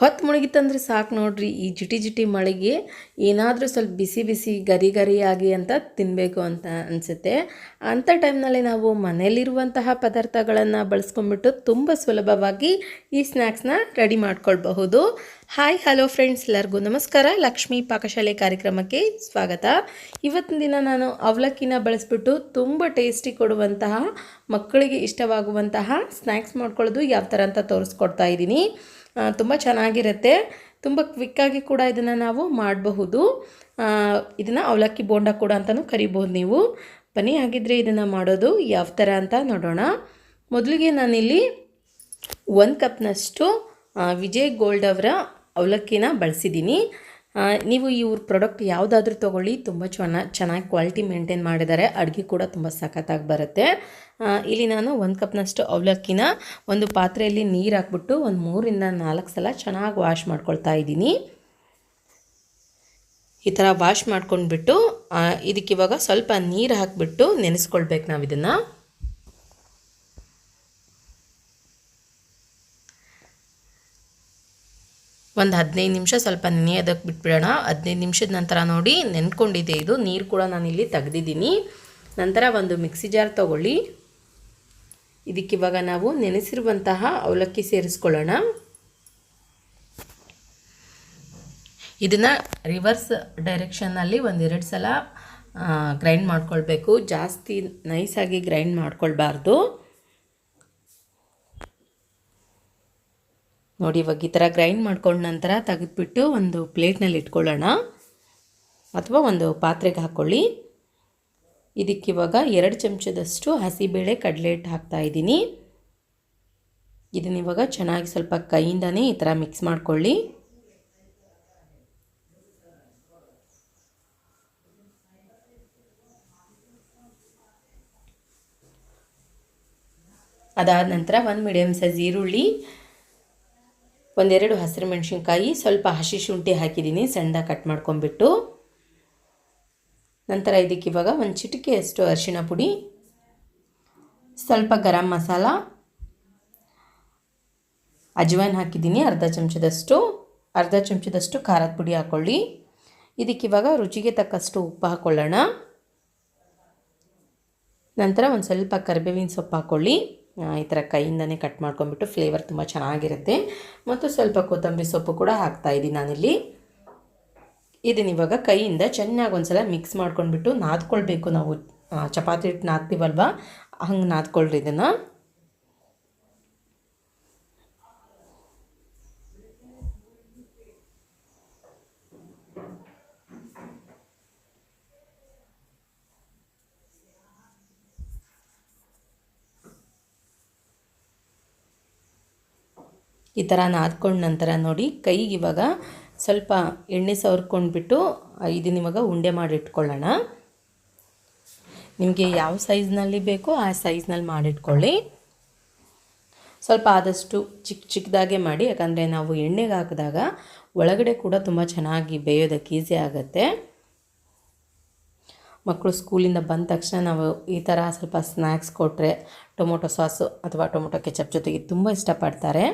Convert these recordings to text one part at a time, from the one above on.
ಹೊತ್ತು ಮುಳುಗಿತ್ತಂದ್ರೆ ಸಾಕು ನೋಡ್ರಿ. ಈ ಜಿಟಿ ಜಿಟಿ ಮಳೆಗೆ ಏನಾದರೂ ಸ್ವಲ್ಪ ಬಿಸಿ ಬಿಸಿ ಗರಿ ಗರಿಯಾಗಿ ಅಂತ ತಿನ್ನಬೇಕು ಅಂತ ಅನಿಸುತ್ತೆ. ಅಂಥ ಟೈಮ್ನಲ್ಲಿ ನಾವು ಮನೆಯಲ್ಲಿರುವಂತಹ ಪದಾರ್ಥಗಳನ್ನು ಬಳಸ್ಕೊಂಡ್ಬಿಟ್ಟು ತುಂಬ ಸುಲಭವಾಗಿ ಈ ಸ್ನ್ಯಾಕ್ಸ್ನ ರೆಡಿ ಮಾಡ್ಕೊಳ್ಬಹುದು. ಹಾಯ್ ಹಲೋ ಫ್ರೆಂಡ್ಸ್ ಎಲ್ಲರಿಗೂ ನಮಸ್ಕಾರ. ಲಕ್ಷ್ಮೀ ಪಾಕಶಾಲೆ ಕಾರ್ಯಕ್ರಮಕ್ಕೆ ಸ್ವಾಗತ. ಇವತ್ತಿನ ದಿನ ನಾನು ಅವಲಕ್ಕಿನ ಬಳಸಿಬಿಟ್ಟು ತುಂಬ ಟೇಸ್ಟಿ ಕೊಡುವಂತಹ, ಮಕ್ಕಳಿಗೆ ಇಷ್ಟವಾಗುವಂತಹ ಸ್ನ್ಯಾಕ್ಸ್ ಮಾಡ್ಕೊಳ್ಳೋದು ಯಾವ ಥರ ಅಂತ ತೋರಿಸ್ಕೊಡ್ತಾ ಇದ್ದೀನಿ. ತುಂಬ ಚೆನ್ನಾಗಿರುತ್ತೆ. ತುಂಬ ಕ್ವಿಕ್ಕಾಗಿ ಕೂಡ ಇದನ್ನು ನಾವು ಮಾಡಬಹುದು. ಇದನ್ನು ಅವಲಕ್ಕಿ ಬೋಂಡ ಕೂಡ ಅಂತಲೂ ಕರಿಬೋದು ನೀವು. ಬನ್ನಿ, ಹಾಗಿದ್ರೆ ಇದನ್ನು ಮಾಡೋದು ಯಾವ ಥರ ಅಂತ ನೋಡೋಣ. ಮೊದಲಿಗೆ ನಾನಿಲ್ಲಿ ಒಂದು ಕಪ್ನಷ್ಟು ವಿಜಯ್ ಗೋಲ್ಡ್ ಅವರ ಅವಲಕ್ಕಿನ ಬಳಸಿದ್ದೀನಿ ನೀವು ಇವ್ರ ಪ್ರಾಡಕ್ಟ್ ಯಾವುದಾದ್ರೂ ತೊಗೊಳ್ಳಿ, ತುಂಬ ಚೆನ್ನ, ಚೆನ್ನಾಗಿ ಕ್ವಾಲಿಟಿ ಮೇಂಟೈನ್ ಮಾಡಿದ್ದಾರೆ ಅಡುಗೆ ಕೂಡ ತುಂಬ ಸಖತ್ತಾಗಿ ಬರುತ್ತೆ. ಇಲ್ಲಿ ನಾನು ಒಂದು ಕಪ್ನಷ್ಟು ಅವಲಕ್ಕಿನ ಒಂದು ಪಾತ್ರೆಯಲ್ಲಿ ನೀರು ಹಾಕ್ಬಿಟ್ಟು ಒಂದು ಮೂರಿಂದ ನಾಲ್ಕು ಸಲ ಚೆನ್ನಾಗಿ ವಾಶ್ ಮಾಡ್ಕೊಳ್ತಾ ಇದ್ದೀನಿ. ಈ ಥರ ವಾಶ್ ಮಾಡ್ಕೊಂಡ್ಬಿಟ್ಟು ಇದಕ್ಕಿವಾಗ ಸ್ವಲ್ಪ ನೀರು ಹಾಕಿಬಿಟ್ಟು ನೆನೆಸ್ಕೊಳ್ಬೇಕು ನಾವು ಇದನ್ನು ಒಂದು ಹದಿನೈದು ನಿಮಿಷ ಸ್ವಲ್ಪ ನೆನೆಯೋದಕ್ಕೆ ಬಿಟ್ಬಿಡೋಣ. ಹದಿನೈದು ನಿಮಿಷದ ನಂತರ ನೋಡಿ ನೆನ್ಕೊಂಡಿದೆ ಇದು. ನೀರು ಕೂಡ ನಾನಿಲ್ಲಿ ತೆಗೆದಿದ್ದೀನಿ. ನಂತರ ಒಂದು ಮಿಕ್ಸಿ ಜಾರ್ ತಗೊಳ್ಳಿ. ಇದಕ್ಕಿವಾಗ ನಾವು ನೆನೆಸಿರುವಂತಹ ಅವಲಕ್ಕಿ ಸೇರಿಸ್ಕೊಳ್ಳೋಣ. ಇದನ್ನು ರಿವರ್ಸ್ ಡೈರೆಕ್ಷನ್ನಲ್ಲಿ ಒಂದೆರಡು ಸಲ ಗ್ರೈಂಡ್ ಮಾಡ್ಕೊಳ್ಬೇಕು. ಜಾಸ್ತಿ ನೈಸಾಗಿ ಗ್ರೈಂಡ್ ಮಾಡ್ಕೊಳ್ಬಾರ್ದು. ನೋಡಿ, ಇವಾಗ ಈ ಥರ ಗ್ರೈಂಡ್ ಮಾಡ್ಕೊಂಡ ನಂತರ ತೆಗೆದುಬಿಟ್ಟು ಒಂದು ಪ್ಲೇಟ್ನಲ್ಲಿ ಇಟ್ಕೊಳ್ಳೋಣ. ಅಥವಾ ಒಂದು ಪಾತ್ರೆಗೆ ಹಾಕ್ಕೊಳ್ಳಿ ಇದಕ್ಕಿವಾಗ ಎರಡು ಚಮಚದಷ್ಟು ಹಸಿಬೇಳೆ ಕಡಲೆ ಹಿಟ್ಟು ಹಾಕ್ತಾ ಇದ್ದೀನಿ. ಇದನ್ನಿವಾಗ ಚೆನ್ನಾಗಿ ಸ್ವಲ್ಪ ಕೈಯಿಂದನೇ ಈ ಥರ ಮಿಕ್ಸ್ ಮಾಡ್ಕೊಳ್ಳಿ. ಅದಾದ ನಂತರ ಒಂದು ಮೀಡಿಯಮ್ ಸೈಜ್ ಈರುಳ್ಳಿ ಒಂದೆರಡು ಹಸಿರು ಮೆಣಸಿನ್ಕಾಯಿ, ಸ್ವಲ್ಪ ಹಸಿ ಶುಂಠಿ ಹಾಕಿದ್ದೀನಿ ಸಣ್ಣದಾಗಿ ಕಟ್ ಮಾಡ್ಕೊಂಬಿಟ್ಟು ನಂತರ ಇದಕ್ಕೆ ಇವಾಗ ಒಂದು ಚಿಟಿಕೆಯಷ್ಟು ಅರಿಶಿಣ ಪುಡಿ, ಸ್ವಲ್ಪ ಗರಂ ಮಸಾಲ, ಅಜ್ವಾನ್ ಹಾಕಿದ್ದೀನಿ, ಅರ್ಧ ಚಮಚದಷ್ಟು ಅರ್ಧ ಚಮಚದಷ್ಟು ಖಾರದ ಪುಡಿ ಹಾಕ್ಕೊಳ್ಳಿ ಇದಕ್ಕಿವಾಗ ರುಚಿಗೆ ತಕ್ಕಷ್ಟು ಉಪ್ಪು ಹಾಕ್ಕೊಳ್ಳೋಣ ನಂತರ ಒಂದು ಸ್ವಲ್ಪ ಕರಿಬೇವಿನ ಸೊಪ್ಪು ಹಾಕ್ಕೊಳ್ಳಿ ಈ ಥರ ಕೈಯಿಂದನೇ ಕಟ್ ಮಾಡ್ಕೊಂಬಿಟ್ಟು ಫ್ಲೇವರ್ ತುಂಬ ಚೆನ್ನಾಗಿರುತ್ತೆ. ಮತ್ತು ಸ್ವಲ್ಪ ಕೊತ್ತಂಬರಿ ಸೊಪ್ಪು ಕೂಡ ಹಾಕ್ತಾ ಇದ್ದೀನಿ ನಾನಿಲ್ಲಿ. ಇದನ್ನ ಇವಾಗ ಕೈಯಿಂದ ಚೆನ್ನಾಗಿ ಒಂದ್ಸಲ ಮಿಕ್ಸ್ ಮಾಡ್ಕೊಂಡ್ಬಿಟ್ಟು ನಾದ್ಕೊಳ್ಬೇಕು ನಾವು. ಚಪಾತಿ ಹಿಟ್ಟು ನಾದ್ತೀವಲ್ವ? ಹಂಗೆ ನಾದ್ಕೊಳ್ರಿ ಇದನ್ನು. ಈ ಥರ ನಾದ್ಕೊಂಡ ನಂತರ ನೋಡಿ ಕೈಗೆ ಇವಾಗ ಸ್ವಲ್ಪ ಎಣ್ಣೆ ಸವರ್ಕೊಂಡ್ಬಿಟ್ಟು ಇದನ್ನ ಇವಾಗ ಉಂಡೆ ಮಾಡಿಟ್ಕೊಳ್ಳೋಣ. ನಿಮಗೆ ಯಾವ ಸೈಜ್ನಲ್ಲಿ ಬೇಕೋ ಆ ಸೈಜ್ನಲ್ಲಿ ಮಾಡಿಟ್ಕೊಳ್ಳಿ. ಸ್ವಲ್ಪ ಆದಷ್ಟು ಚಿಕ್ಕ ಚಿಕ್ಕದಾಗೆ ಮಾಡಿ, ಯಾಕಂದರೆ ನಾವು ಎಣ್ಣೆಗೆ ಹಾಕಿದಾಗ ಒಳಗಡೆ ಕೂಡ ತುಂಬ ಚೆನ್ನಾಗಿ ಬೇಯೋದಕ್ಕೆ ಈಸಿ ಆಗುತ್ತೆ. ಮಕ್ಕಳು ಸ್ಕೂಲಿಂದ ಬಂದ ತಕ್ಷಣ ನಾವು ಈ ಥರ ಸ್ವಲ್ಪ ಸ್ನ್ಯಾಕ್ಸ್ ಕೊಟ್ಟರೆ ಟೊಮೊಟೊ ಸಾಸು ಅಥವಾ ಟೊಮೊಟೊ ಕೆಚಪ್ ಜೊತೆಗೆ ತುಂಬ ಇಷ್ಟಪಡ್ತಾರೆ.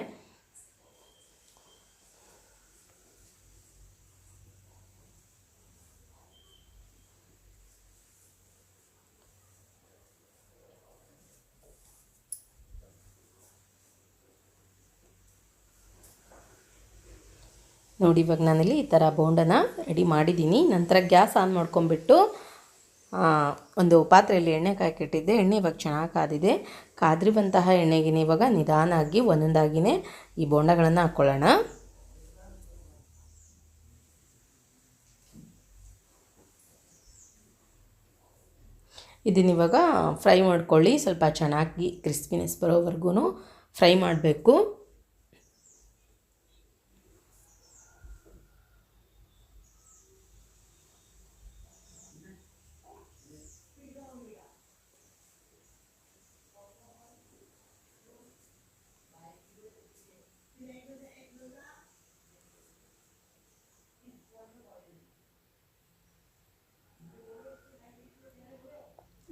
ನೋಡಿ, ಇವಾಗ ನಾನಿಲ್ಲಿ ಈ ಥರ ಬೋಂಡನ ರೆಡಿ ಮಾಡಿದ್ದೀನಿ. ನಂತರ ಗ್ಯಾಸ್ ಆನ್ ಮಾಡ್ಕೊಂಬಿಟ್ಟು ಒಂದು ಪಾತ್ರೆಯಲ್ಲಿ ಎಣ್ಣೆ ಕಾಯ್ಕಿಟ್ಟಿದ್ದೆ. ಎಣ್ಣೆ ಇವಾಗ ಚೆನ್ನಾಗಿ ಕಾದಿದೆ. ಕಾದಿರುವಂತಹ ಎಣ್ಣೆಗಿನ ಇವಾಗ ನಿಧಾನಾಗಿ ಒಂದೊಂದಾಗಿನೇ ಈ ಬೋಂಡಗಳನ್ನು ಹಾಕ್ಕೊಳ್ಳೋಣ ಇದನ್ನಿವಾಗ ಫ್ರೈ ಮಾಡ್ಕೊಳ್ಳಿ. ಸ್ವಲ್ಪ ಚೆನ್ನಾಗಿ ಕ್ರಿಸ್ಪಿನೆಸ್ ಬರೋವರೆಗೂ ಫ್ರೈ ಮಾಡಬೇಕು.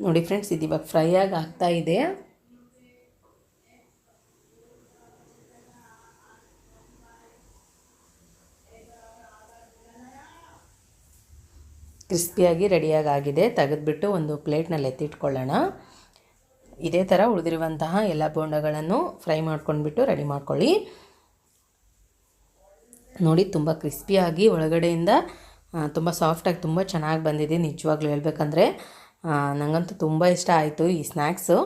ನೋಡಿ ಫ್ರೆಂಡ್ಸ್, ಇದು ಇವಾಗ ಫ್ರೈ ಆಗಿ ಆಗ್ತಾ ಇದೆ. ಕ್ರಿಸ್ಪಿಯಾಗಿ ರೆಡಿಯಾಗಿ ಆಗಿದೆ. ತೆಗೆದುಬಿಟ್ಟು ಒಂದು ಪ್ಲೇಟ್ನಲ್ಲಿ ಎತ್ತಿಟ್ಕೊಳ್ಳೋಣ. ಇದೇ ಥರ ಉಳಿದಿರುವಂತಹ ಎಲ್ಲ ಬೋಂಡಗಳನ್ನು ಫ್ರೈ ಮಾಡ್ಕೊಂಡ್ಬಿಟ್ಟು ರೆಡಿ ಮಾಡ್ಕೊಳ್ಳಿ. ನೋಡಿ, ತುಂಬ ಕ್ರಿಸ್ಪಿಯಾಗಿ ಒಳಗಡೆಯಿಂದ ತುಂಬ ಸಾಫ್ಟಾಗಿ ತುಂಬ ಚೆನ್ನಾಗಿ ಬಂದಿದೆ. ನಿಜವಾಗ್ಲೂ ಹೇಳಬೇಕಂದ್ರೆ ನನಗಂತೂ ತುಂಬ ಇಷ್ಟ ಆಯಿತು ಈ ಸ್ನ್ಯಾಕ್ಸು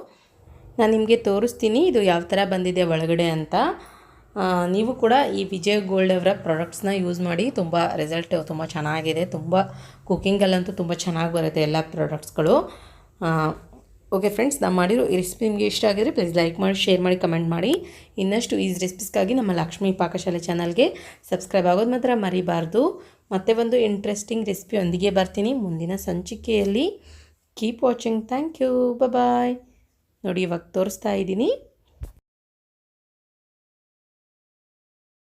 ನಾನು ನಿಮಗೆ ತೋರಿಸ್ತೀನಿ ಇದು ಯಾವ ಥರ ಬಂದಿದೆ ಒಳಗಡೆ ಅಂತ. ನೀವು ಕೂಡ ಈ ವಿಜಯ್ ಗೋಲ್ಡ್ ಅವರ ಪ್ರಾಡಕ್ಟ್ಸ್ನ ಯೂಸ್ ಮಾಡಿ ತುಂಬ ರಿಸಲ್ಟ್ ತುಂಬ ಚೆನ್ನಾಗಿದೆ. ತುಂಬ ಕುಕ್ಕಿಂಗಲ್ಲಂತೂ ತುಂಬ ಚೆನ್ನಾಗಿ ಬರುತ್ತೆ ಎಲ್ಲ ಪ್ರಾಡಕ್ಟ್ಸ್ಗಳು ಓಕೆ ಫ್ರೆಂಡ್ಸ್ ನಾನು ಮಾಡಿರೋ ಈ ರೆಸಿಪಿ ನಿಮಗೆ ಇಷ್ಟ ಆಗಿದ್ರೆ ಪ್ಲೀಸ್ ಲೈಕ್ ಮಾಡಿ ಶೇರ್ ಮಾಡಿ ಕಮೆಂಟ್ ಮಾಡಿ. ಇನ್ನಷ್ಟು ಈ ರೆಸಿಪೀಸ್ಗಾಗಿ ನಮ್ಮ ಲಕ್ಷ್ಮೀ ಪಾಕಶಾಲೆ ಚಾನಲ್ಗೆ ಸಬ್ಸ್ಕ್ರೈಬ್ ಆಗೋದು ಮಾತ್ರ ಮರಿಬಾರ್ದು. ಮತ್ತೆ ಒಂದು ಇಂಟ್ರೆಸ್ಟಿಂಗ್ ರೆಸಿಪಿಯೊಂದಿಗೆ ಬರ್ತೀನಿ. ಮುಂದಿನ ಸಂಚಿಕೆಯಲ್ಲಿ keep watching thank you bye ನೋಡಿ ಇವಾಗ ತೋರಿಸ್ತಾ ಇದ್ದೀನಿ.